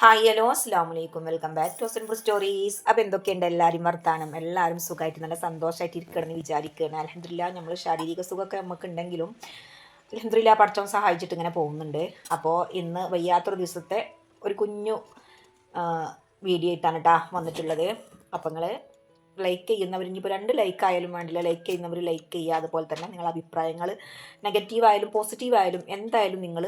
Hi hello അസ്സാം വലൈക്കും welcome back to simple stories അപ്പോൾ എന്തൊക്കെയുണ്ട് എല്ലാവരും വർത്താനം? എല്ലാവരും സുഖമായിട്ട് നല്ല സന്തോഷമായിട്ട് ഇരിക്കണമെന്ന് വിചാരിക്കുകയാണ്. അലഹദില്ല നമ്മൾ ശാരീരിക സുഖമൊക്കെ നമുക്ക് ഉണ്ടെങ്കിലും അലഹദില്ല പഠിച്ചവൻ സഹായിച്ചിട്ട് ഇങ്ങനെ പോകുന്നുണ്ട്. അപ്പോൾ ഇന്ന് വയ്യാത്തൊരു ദിവസത്തെ ഒരു കുഞ്ഞു വീഡിയോ ഇട്ടാണ് കേട്ടോ വന്നിട്ടുള്ളത്. അപ്പോൾ നിങ്ങൾ ലൈക്ക് ചെയ്യുന്നവർ ഇനിയിപ്പോൾ രണ്ട് ലൈക്ക് ആയാലും വേണ്ടില്ല. ലൈക്ക് ചെയ്യുന്നവർ ലൈക്ക് ചെയ്യുക. അതുപോലെ തന്നെ നിങ്ങളുടെ അഭിപ്രായങ്ങൾ നെഗറ്റീവായാലും പോസിറ്റീവായാലും എന്തായാലും നിങ്ങൾ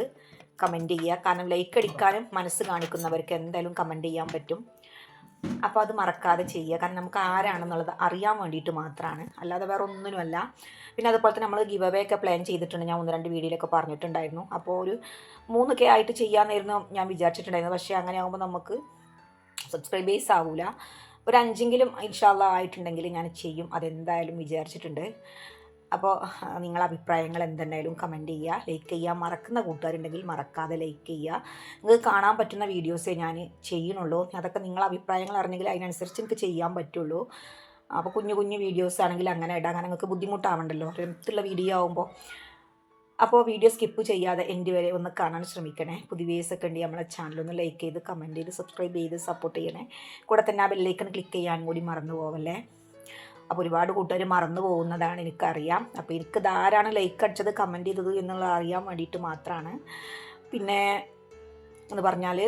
കമന്റ് ചെയ്യുക. കാരണം ലൈക്ക് അടിക്കാനും മനസ്സ് കാണിക്കുന്നവർക്ക് എന്തായാലും കമന്റ് ചെയ്യാൻ പറ്റും. അപ്പോൾ അത് മറക്കാതെ ചെയ്യുക. കാരണം നമുക്ക് ആരാണെന്നുള്ളത് അറിയാൻ വേണ്ടിയിട്ട് മാത്രമാണ്. അല്ലാതെ വേറെ ഒന്നിനുമല്ല. പിന്നെ അതുപോലെ തന്നെ നമ്മൾ ഗിവ് അവേ ഒക്കെ പ്ലാൻ ചെയ്തിട്ടുണ്ട്. ഞാൻ ഒന്ന് രണ്ട് വീഡിയോയിലൊക്കെ പറഞ്ഞിട്ടുണ്ടായിരുന്നു. അപ്പോൾ ഒരു മൂന്ന് കെ ആയിട്ട് ചെയ്യാമെന്നായിരുന്നു ഞാൻ വിചാരിച്ചിട്ടുണ്ടായിരുന്നു പക്ഷേ അങ്ങനെ ആകുമ്പോൾ നമുക്ക് സബ്സ്ക്രൈബേഴ്സ് ആവില്ല ഒരു അഞ്ചെങ്കിലും ഇൻഷാല്ല ആയിട്ടുണ്ടെങ്കിൽ ഞാൻ ചെയ്യും. അതെന്തായാലും വിചാരിച്ചിട്ടുണ്ട്. അപ്പോൾ നിങ്ങളുടെ അഭിപ്രായങ്ങൾ എന്തുണ്ടായാലും കമന്റ് ചെയ്യുക. ലൈക്ക് ചെയ്യുക. മറക്കുന്ന കൂട്ടുകാരുണ്ടെങ്കിൽ മറക്കാതെ ലൈക്ക് ചെയ്യുക. നിങ്ങൾക്ക് കാണാൻ പറ്റുന്ന വീഡിയോസേ ഞാൻ ചെയ്യണുള്ളൂ അതൊക്കെ നിങ്ങളുടെ അഭിപ്രായങ്ങൾ അറിഞ്ഞെങ്കിൽ അതിനനുസരിച്ച് എനിക്ക് ചെയ്യാൻ പറ്റുള്ളൂ. അപ്പോൾ കുഞ്ഞു കുഞ്ഞു വീഡിയോസ് ആണെങ്കിൽ അങ്ങനെ ഇടാം. കാരണം നിങ്ങൾക്ക് ബുദ്ധിമുട്ടാവണ്ടല്ലോ. അടുത്തുള്ള വീഡിയോ ആകുമ്പോൾ അപ്പോൾ വീഡിയോ സ്കിപ്പ് ചെയ്യാതെ എന്റെ വരെ ഒന്ന് കാണാൻ ശ്രമിക്കണേ. പുതിയ വീഡിയോസ് ഒക്കെ ഉണ്ടെങ്കിൽ നമ്മളെ ചാനലൊന്ന് ലൈക്ക് ചെയ്ത് കമന്റ് ചെയ്ത് സബ്സ്ക്രൈബ് ചെയ്ത് സപ്പോർട്ട് ചെയ്യണേ. കൂടെ തന്നെ ആ ബെല്ലൈക്കൺ ക്ലിക്ക് ചെയ്യാൻ കൂടി മറന്നു പോവല്ലേ? അപ്പോൾ ഒരുപാട് കൂട്ടുകാർ മറന്നു പോകുന്നതാണ് എനിക്കറിയാം. അപ്പോൾ എനിക്ക് ധാരാണ് ലൈക്ക് അടിച്ചത് കമന്റ് ചെയ്തത് എന്നുള്ളത് അറിയാൻ വേണ്ടിയിട്ട് മാത്രമാണ് പിന്നെ എന്ന് പറഞ്ഞാൽ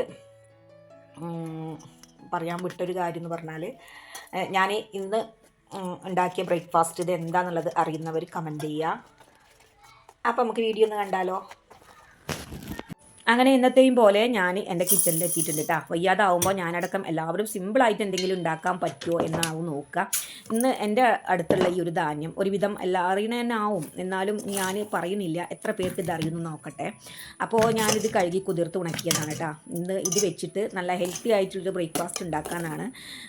പറയാൻ വിട്ടൊരു കാര്യം എന്ന് പറഞ്ഞാൽ ഞാൻ ഇന്ന് ഉണ്ടാക്കിയ ബ്രേക്ക്ഫാസ്റ്റ് ഇത് എന്താണെന്നുള്ളത് അറിയുന്നവർ കമന്റ് ചെയ്യുക അപ്പോൾ നമുക്ക് വീഡിയോ ഒന്ന് കണ്ടാലോ? അങ്ങനെ ഇന്നത്തെയും പോലെ ഞാൻ എന്റെ കിച്ചണിൽ എത്തിയിട്ടുണ്ട് കേട്ടോ വയ്യാതാവുമ്പോൾ ഞാനടക്കം എല്ലാവരും സിമ്പിളായിട്ട് എന്തെങ്കിലും ഉണ്ടാക്കാൻ പറ്റുമോ എന്നാവും നോക്കുക ഇന്ന് എന്റെ അടുത്തുള്ള ഈ ഒരു ധാന്യം ഒരുവിധം എല്ലാ അറിയണ തന്നെ ആവും എന്നാലും ഞാൻ പറയുന്നില്ല. എത്ര പേർക്ക് ഇത് അറിയുന്നു നോക്കട്ടെ. അപ്പോൾ ഞാനിത് കഴുകി കുതിർത്ത് ഉണക്കിയതാണ് കേട്ടോ ഇന്ന് ഇത് വെച്ചിട്ട് നല്ല ഹെൽത്തി ആയിട്ടുള്ളൊരു ബ്രേക്ക്ഫാസ്റ്റ് ഉണ്ടാക്കാനാണ്.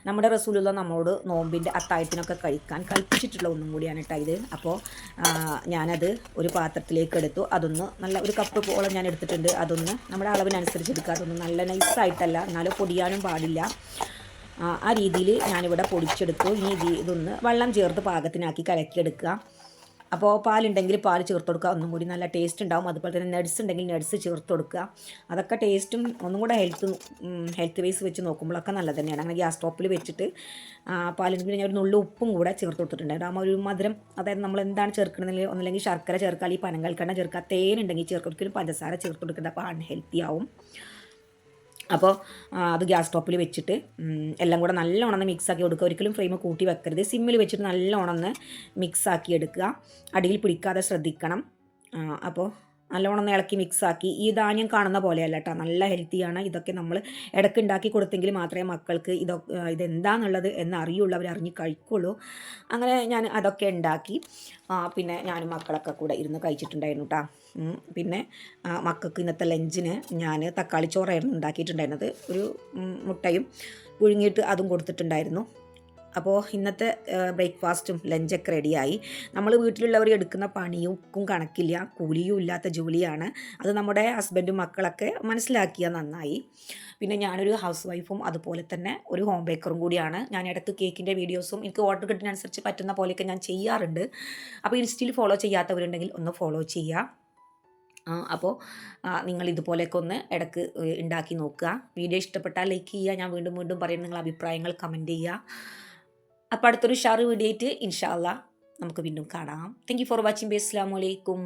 നമ്മുടെ റസൂലുള്ള നമ്മളോട് നോമ്പിന്റെ അത്തായത്തിനൊക്കെ കഴിക്കാൻ കൽപ്പിച്ചിട്ടുള്ള ഒന്നും കൂടിയാണ് കേട്ടോ ഇത്. അപ്പോൾ ഞാനത് ഒരു പാത്രത്തിലേക്ക് എടുത്തു. അതൊന്ന് നല്ല ഒരു കപ്പ് പോളം ഞാൻ എടുത്തിട്ടുണ്ട്. അതൊന്ന് നമ്മുടെ അളവിനനുസരിച്ച് എടുക്കാറുണ്ട് നല്ല നൈസായിട്ടല്ല എന്നാലും പൊടിയാനും പാടില്ല. ആ രീതിയിൽ ഞാനിവിടെ പൊടിച്ചെടുത്തു. ഇനി ഇത് ഇതൊന്ന് വെള്ളം ചേർത്ത് പാകത്തിനാക്കി കലക്കിയെടുക്കുക. അപ്പോൾ പാലുണ്ടെങ്കിൽ പാൽ ചേർത്ത് കൊടുക്കുക. ഒന്നും കൂടി നല്ല ടേസ്റ്റ് ഉണ്ടാവും. അതുപോലെ തന്നെ നട്സ് ഉണ്ടെങ്കിൽ നട്സ് ചേർത്ത് കൊടുക്കുക. അതൊക്കെ ടേസ്റ്റും ഒന്നും കൂടെ ഹെൽത്ത് ഹെൽത്ത് വൈസ് വെച്ച് നോക്കുമ്പോഴൊക്കെ നല്ലത് തന്നെയാണ്. അങ്ങനെ ഗ്യാസ് സ്റ്റോപ്പിൽ വെച്ചിട്ട് പാലുണ്ടെങ്കിൽ ഞാൻ ഒരു നുള്ളു ഉപ്പും കൂടെ ചേർത്ത് കൊടുത്തിട്ടുണ്ട് ആ ഒരു മധുരം അതായത് നമ്മൾ എന്താണ് ചേർക്കണമെങ്കിൽ ഒന്നില്ലെങ്കിൽ ശർക്കര ചേർക്കുക അല്ലെങ്കിൽ പനങ്ങൾക്കെണ്ണ ചേർക്കുക തേനുണ്ടെങ്കിൽ ചേർത്ത് കൊടുക്കലും പഞ്ചസാര ചേർത്ത് കൊടുക്കേണ്ട അപ്പോൾ അൺഹെൽത്തി ആവും. അപ്പോൾ അത് ഗ്യാസ് ടോപ്പിൽ വെച്ചിട്ട് എല്ലാം കൂടെ ഒന്ന് മിക്സ് ആക്കി കൊടുക്കുക ഒരിക്കലും ഫ്രെയിം കൂട്ടി വെക്കരുത്. സിമ്മിൽ വെച്ചിട്ട് ഒന്ന് മിക്സ് ആക്കി എടുക്കുക. അടിയിൽ പിടിക്കാതെ ശ്രദ്ധിക്കണം. അപ്പോൾ ഒന്ന് ഇളക്കി മിക്സാക്കി ഈ ധാന്യം കാണുന്ന പോലെയല്ല കേട്ടോ നല്ല ഹെൽത്തിയാണ് ഇതൊക്കെ നമ്മൾ ഇടയ്ക്ക് ഉണ്ടാക്കി കൊടുത്തെങ്കിൽ മാത്രമേ മക്കൾക്ക് ഇതൊക്കെ ഇതെന്താണെന്നുള്ളത് എന്ന് അവർ അറിഞ്ഞ് കഴിക്കുള്ളൂ. അങ്ങനെ ഞാൻ അതൊക്കെ ഉണ്ടാക്കി. പിന്നെ ഞാനും മക്കളൊക്കെ കൂടെ ഇരുന്ന് കഴിച്ചിട്ടുണ്ടായിരുന്നു കേട്ടോ പിന്നെ മക്കൾക്ക് ഇന്നത്തെ ലഞ്ചിന് ഞാൻ തക്കാളി ചോറായിരുന്നു ഉണ്ടാക്കിയിട്ടുണ്ടായിരുന്നത്. ഒരു മുട്ടയും പുഴുങ്ങിയിട്ട് അതും കൊടുത്തിട്ടുണ്ടായിരുന്നു. അപ്പോൾ ഇന്നത്തെ ബ്രേക്ക്ഫാസ്റ്റും ലഞ്ചൊക്കെ റെഡിയായി. നമ്മൾ വീട്ടിലുള്ളവർ എടുക്കുന്ന പണിയും കണക്കില്ല കൂലിയും ഇല്ലാത്ത ജോലിയാണ്. അത് നമ്മുടെ ഹസ്ബൻഡും മക്കളൊക്കെ മനസ്സിലാക്കിയാൽ നന്നായി. പിന്നെ ഞാനൊരു ഹൗസ് വൈഫും അതുപോലെ തന്നെ ഒരു ഹോം ബേക്കറും കൂടിയാണ്. ഞാൻ ഇടയ്ക്ക് കേക്കിന്റെ വീഡിയോസും എനിക്ക് ഓർഡർ കിട്ടുന്നതനുസരിച്ച് പറ്റുന്ന പോലെയൊക്കെ ഞാൻ ചെയ്യാറുണ്ട്. അപ്പോൾ ഇൻസ്റ്റയിൽ ഫോളോ ചെയ്യാത്തവരുണ്ടെങ്കിൽ ഒന്ന് ഫോളോ ചെയ്യുക. അപ്പോൾ നിങ്ങൾ ഇതുപോലെയൊക്കെ ഒന്ന് ഇടയ്ക്ക് ഉണ്ടാക്കി നോക്കുക. വീഡിയോ ഇഷ്ടപ്പെട്ടാൽ ലൈക്ക് ചെയ്യുക. ഞാൻ വീണ്ടും വീണ്ടും പറയുന്ന നിങ്ങളുടെ അഭിപ്രായങ്ങൾ കമന്റ് ചെയ്യുക. അപ്പോൾ അടുത്തൊരു ഷാറ് വീഡിയോ ആയിട്ട് ഇൻഷാല്ല നമുക്ക് വീണ്ടും കാണാം. താങ്ക് യു ഫോർ വാച്ചിങ് ബി അസ്സാം വലൈക്കും